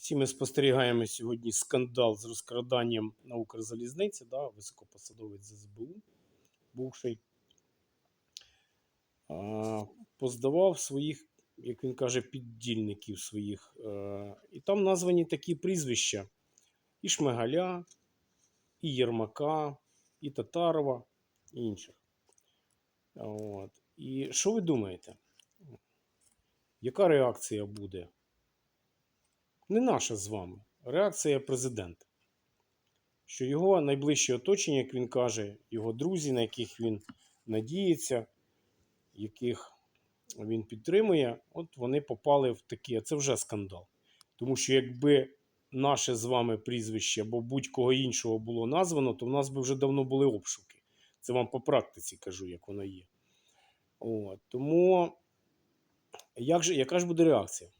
Всі ми спостерігаємо сьогодні скандал з розкраданням на Укрзалізниці, да, високопосадовець з СБУ, бувший, поздавав своїх, як він каже, піддільників своїх. Е, І там названі такі прізвища: і Шмигаля, і Єрмака, і Татарова, і інших. От. І що ви думаєте? Яка реакція буде? Не наша з вами, реакція президента. Що його найближче оточення, як він каже, його друзі, на яких він надіється, яких він підтримує, от вони попали в такі, це вже скандал. Тому що якби наше з вами прізвище або будь-кого іншого було названо, то в нас би вже давно були обшуки. Це вам по практиці кажу, як воно є. От. Тому як же, яка ж буде реакція?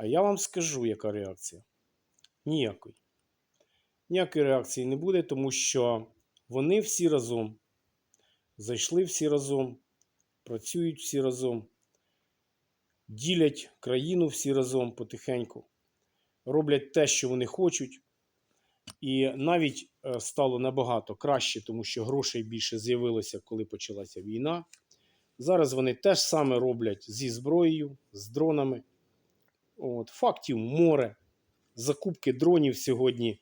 А я вам скажу, яка реакція. Ніякої. Ніякої реакції не буде, тому що вони всі разом зайшли всі разом, працюють всі разом, ділять країну всі разом потихеньку, роблять те, що вони хочуть. І навіть е, стало набагато краще, тому що грошей більше з'явилося, коли почалася війна. Зараз вони те ж саме роблять зі зброєю, з дронами. От, фактів море. Закупки дронів сьогодні,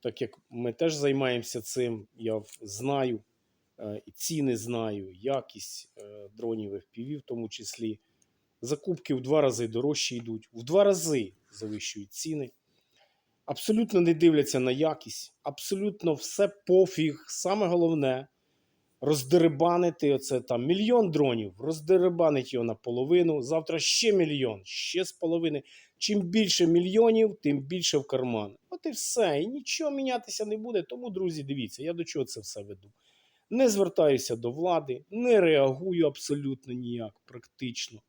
так як ми теж займаємося цим, я знаю, е, і ціни знаю, якість е, дронів FPV в тому числі. Закупки в два рази дорожче йдуть, в два рази завищують ціни. Абсолютно не дивляться на якість, абсолютно все пофіг. Саме головне роздерибанити оце там мільйон дронів, роздерибанити його наполовину. Завтра ще мільйон, ще з половини. Чим більше мільйонів, тим більше в карман. От і все. І нічого мінятися не буде. Тому, друзі, дивіться, я до чого це все веду. Не звертаюся до влади, не реагую абсолютно ніяк, практично.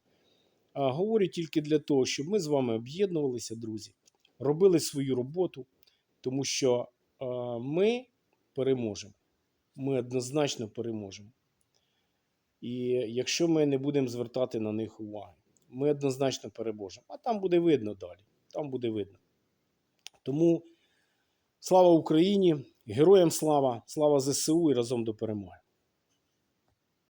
А говорю тільки для того, щоб ми з вами об'єднувалися, друзі, робили свою роботу, тому що е, ми переможемо. Ми однозначно переможемо. І якщо ми не будемо звертати на них уваги, ми однозначно переможемо. А там буде видно далі. Там буде видно. Тому слава Україні, героям слава, слава ЗСУ і разом до перемоги.